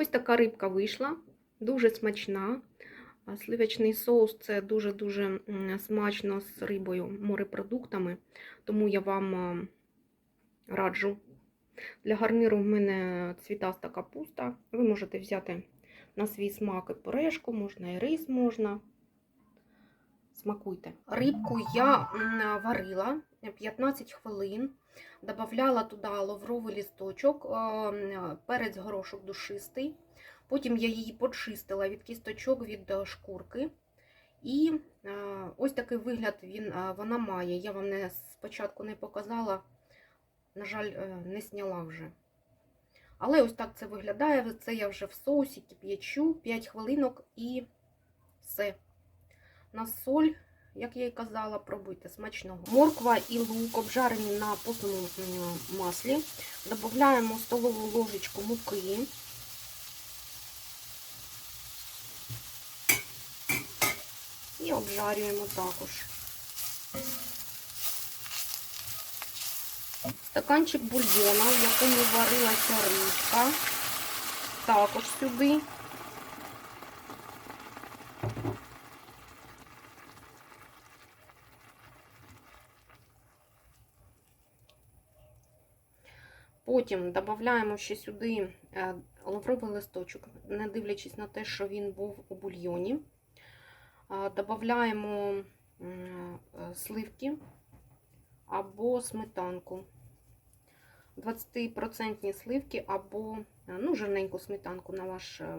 Ось така рибка вийшла, дуже смачна. Сливочний соус це дуже-дуже смачно з рибою, морепродуктами, тому я вам раджу. Для гарніру в мене цвітаста капуста. Ви можете взяти на свій смак і пюрешку, можна і рис можна. Смакуйте. Рибку я варила 15 хвилин. Добавляла туди лавровий лісточок, е, перець горошок душистий. Потім я її почистила від кісточок від е, шкурки. І е, ось такий вигляд він, вона має. Я вам не, спочатку не показала, на жаль, не зняла вже. Але ось так це виглядає. Це я вже в соусі кип'ячу 5 хвилинок і все. На соль, як я і казала, пробуйте смачного. Морква і лук обжарені на постному м, маслі. Додаємо столову ложечку муки. І обжарюємо також. Стаканчик бульйона, в якому варилася рибка. Також сюди. Потім додаємо ще сюди е, лавровий листочок, не дивлячись на те, що він був у бульйоні. Додаємо е, сливки або сметанку. 20% сливки або е, ну, жирненьку сметанку на ваш е,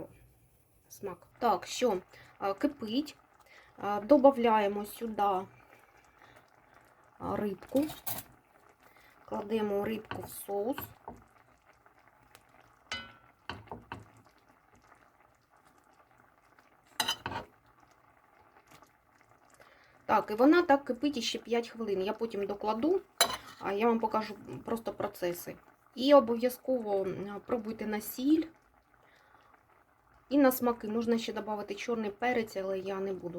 смак. Так, що е, кипить. Е, Додаємо сюди е, рибку. Кладемо рибку в соус. Так, і вона так кипить ще 5 хвилин. Я потім докладу, а я вам покажу просто процеси. І обов'язково пробуйте на сіль. І на смаки можна ще додати чорний перець, але я не буду